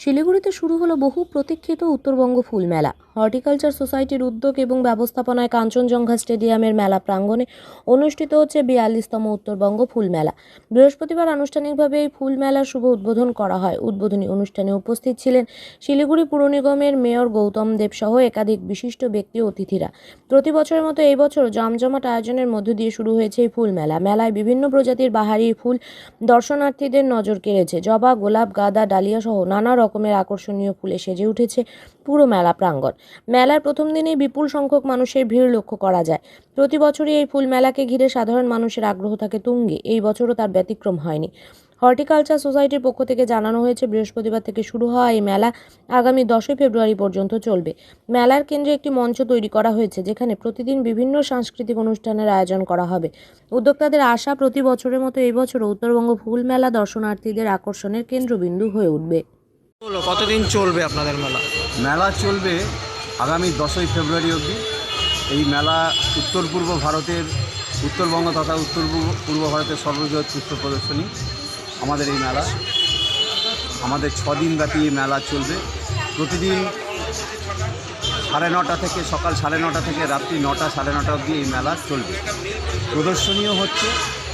শিলিগুড়িতে শুরু হলো বহু প্রতীক্ষিত উত্তরবঙ্গ ফুল মেলা। হর্টিকালচার সোসাইটির উদ্যোগ এবং ব্যবস্থাপনায় কাঞ্চনজঙ্ঘা স্টেডিয়ামের মেলা প্রাঙ্গণে অনুষ্ঠিত হচ্ছে বিয়াল্লিশতম উত্তরবঙ্গ ফুল মেলা। বৃহস্পতিবার আনুষ্ঠানিকভাবে এই ফুল মেলার শুভ উদ্বোধন করা হয়। উদ্বোধনী অনুষ্ঠানে উপস্থিত ছিলেন শিলিগুড়ি পুর নিগমের মেয়র গৌতম দেব সহ একাধিক বিশিষ্ট ব্যক্তি অতিথিরা। প্রতি বছরের মতো এই বছর জমজমাট আয়োজনের মধ্য দিয়ে শুরু হয়েছে এই ফুল মেলা। মেলায় বিভিন্ন প্রজাতির বাহারি ফুল দর্শনার্থীদের নজর কেড়েছে। জবা, গোলাপ, গাঁদা, ডালিয়া সহ নানা রকমের আকর্ষণীয় ফুলে সেজে উঠেছে পুরো মেলা প্রাঙ্গণ। মেলার প্রথম দিনেই বিপুল সংখ্যক মানুষের ভিড় লক্ষ্য করা যায়। প্রতি বছরই এই ফুল মেলাকে ঘিরে সাধারণ মানুষের আগ্রহ থাকে তুঙ্গে। এই বছরও তার ব্যতিক্রম হয়নি। হর্টিকালচার সোসাইটির পক্ষ থেকে জানানো হয়েছে, বৃহস্পতিবার থেকে শুরু হওয়া এই মেলা আগামী দশই ফেব্রুয়ারি পর্যন্ত চলবে। মেলার কেন্দ্রে একটি মঞ্চ তৈরি করা হয়েছে, যেখানে প্রতিদিন বিভিন্ন সাংস্কৃতিক অনুষ্ঠানের আয়োজন করা হবে। উদ্যোক্তাদের আশা, প্রতি বছরের মতো এই বছরও উত্তরবঙ্গ ফুল মেলা দর্শনার্থীদের আকর্ষণের কেন্দ্রবিন্দু হয়ে উঠবে। হলো কতদিন চলবে আপনাদের মেলা? মেলা চলবে আগামী দশই ফেব্রুয়ারি অবধি। এই মেলা উত্তর পূর্ব ভারতের, উত্তরবঙ্গ তথা উত্তর পূর্ব- পূর্ব ভারতের সর্ববৃহৎ পুষ্প প্রদর্শনী আমাদের এই মেলা। আমাদের ছদিন ব্যাপী এই মেলা চলবে। প্রতিদিন সাড়ে নটা থেকে, সকাল সাড়ে নটা থেকে রাত্রি নটা সাড়ে নটা অবধি এই মেলা চলবে। প্রদর্শনীয় হচ্ছে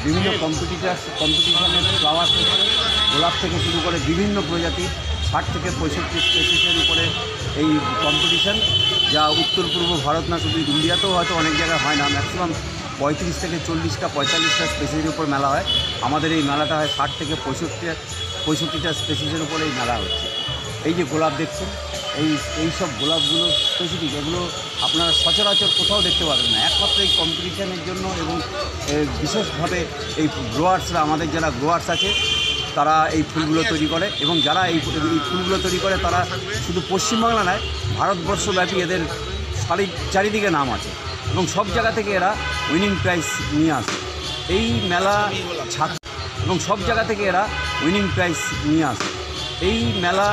বিভিন্ন কম্পিটিটার কম্পিটিশনের ফ্লাওয়ার থেকে, গোলাপ থেকে শুরু করে বিভিন্ন প্রজাতির ষাট থেকে পঁয়ষট্টি স্পেসিসের উপরে এই কম্পিটিশান যা উত্তর পূর্ব ভারত না, শুধু ইন্ডিয়াতেও হয়তো অনেক জায়গায় হয় না। ম্যাক্সিমাম পঁয়ত্রিশ থেকে চল্লিশটা, পঁয়তাল্লিশটা স্পেসিসের উপর মেলা হয়। আমাদের এই মেলাটা হয় ষাট থেকে পঁয়ষট্টি, পঁয়ষট্টিটা স্পেসিসের উপরে এই মেলা হচ্ছে। এই যে গোলাপ দেখছেন, এই এই সব গোলাপগুলো স্পেসিফিক এগুলো আপনারা সচরাচর কোথাও দেখতে পাবেন না। একমাত্র এই কম্পিটিশানের জন্য এবং বিশেষভাবে এই গ্রোয়ার্সরা আমাদের যারা গ্রোয়ার্স আছে তারা এই ফুলগুলো তৈরি করে এবং যারা এই ফুলগুলো তৈরি করে তারা শুধু পশ্চিমবাংলা নয়, ভারতবর্ষব্যাপী এদের সারি চারিদিকে নাম আছে এবং সব জায়গা থেকে এরা উইনিং প্রাইজ নিয়ে আসে। এই মেলা ছাত্র এবং সব জায়গা থেকে এরা উইনিং প্রাইজ নিয়ে আসে। এই মেলা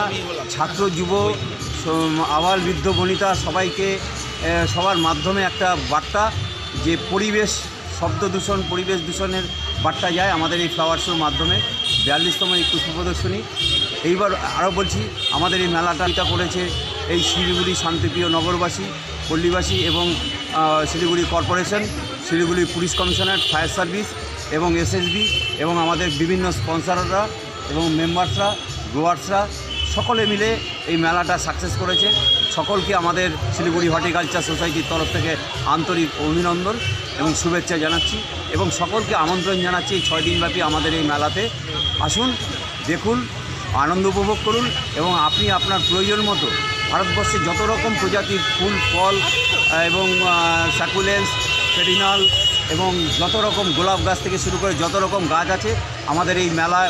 ছাত্র, যুব আবাল, বৃদ্ধ, বনিতা সবাইকে সবার মাধ্যমে একটা বার্তা যে পরিবেশ, শব্দ দূষণ, পরিবেশ দূষণের বার্তা যায় আমাদের এই ফ্লাওয়ার শোর মাধ্যমে। বিয়াল্লিশতম এই পুষ্প প্রদর্শনী। এইবার আরও বলছি, আমাদের এই মেলাটা করেছে এই শিলিগুড়ি শান্তিপ্রিয় নগরবাসী, পল্লীবাসী এবং Siliguri corporation, Siliguri police commissioner, fire service এবং এসএসবি এবং আমাদের বিভিন্ন স্পন্সাররা এবং মেম্বার্সরা গ্রোয়ার্সরা সকলে মিলে এই মেলাটা সাকসেস করেছে। সকলকে আমাদের শিলিগুড়ি হর্টিকালচার সোসাইটির তরফ থেকে আন্তরিক অভিনন্দন এবং শুভেচ্ছা জানাচ্ছি এবং সকলকে আমন্ত্রণ জানাচ্ছি এই ছয় দিনব্যাপী আমাদের এই মেলাতে। আসুন, দেখুন, আনন্দ উপভোগ করুন এবং আপনি আপনার প্রয়োজন মতো ভারতবর্ষে যত রকম প্রজাতির ফুল, ফল এবং স্যাকুলেন্স পেরিনাল এবং যত রকম গোলাপ গাছ থেকে শুরু করে যত রকম গাছ আছে আমাদের এই মেলা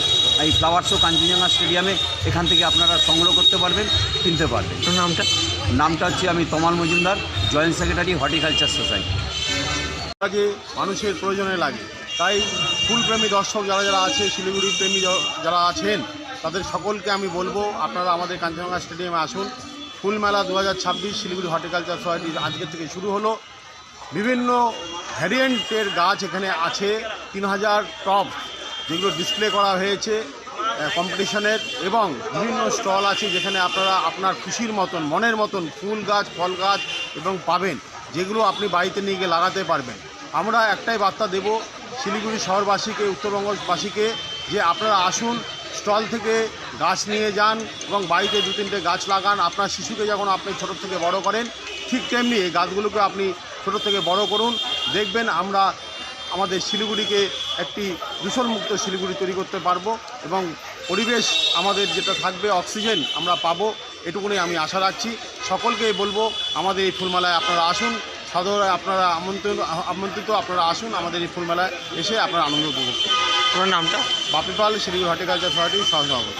এই ফ্লাওয়ার শো কাঞ্চনজঙ্ঘা স্টেডিয়ামে এখান থেকে আপনারা সংগ্রহ করতে পারবেন কিনতে পারবেন। নামটা? নামটা হচ্ছে আমি Tamal Majumdar joint secretary horticulture society কাজে মানুষের প্রয়োজনে লাগে। তাই ফুলপ্রেমী দর্শক যারা যারা আছে শিলিগুড়ি প্রেমী যারা আছেন তাদের সকলকে আমি বলব আপনারা আমাদের কাঞ্চনজঙ্ঘা স্টেডিয়ামে আসুন। ফুল মেলা দু হাজার ছাব্বিশ শিলিগুড়ি হর্টিকালচার সোসাইটি আজকের থেকে শুরু হলো। বিভিন্ন ভ্যারিয়েন্টের গাছ এখানে আছে তিন হাজার টপ। যেগুলো ডিসপ্লে করা হয়েছে কম্পিটিশনের এবং বিভিন্ন স্টল আছে যেখানে আপনারা আপনার খুশির মতন, মনের মতন ফুল গাছ, ফল গাছ এবং পাবেন, যেগুলো আপনি বাড়িতে নিয়ে গিয়ে লাগাতে পারবেন। আমরা একটাই বার্তা দেব শিলিগুড়ি শহরবাসীকে, উত্তরবঙ্গবাসীকে, যে আপনারা আসুন স্টল থেকে গাছ নিয়ে যান এবং বাড়িতে দু তিনটে গাছ লাগান। আপনার শিশুকে যখন আপনি ছোটো থেকে বড় করেন, ঠিক তেমনি এই গাছগুলোকে আপনি ছোটো থেকে বড় করুন। দেখবেন আমরা আমাদের শিলিগুড়িকে একটি দূষণমুক্ত শিলিগুড়ি তৈরি করতে পারব এবং পরিবেশ আমাদের যেটা থাকবে অক্সিজেন আমরা পাবো এটুকুনি আমি আশা রাখছি। সকলকেই বলব আমাদের এই ফুলমেলায় আপনারা আসুন সাধারণ আপনারা আমন্ত্রিত আমন্ত্রিত আপনারা আসুন আমাদের এই ফুলমেলায় এসে আপনারা আনন্দ উপভোগ করুন। আপনার নামটা? বাপিপাল শিলিগুড়ি হর্টিকালচার সোসাইটির সহসভাপতি।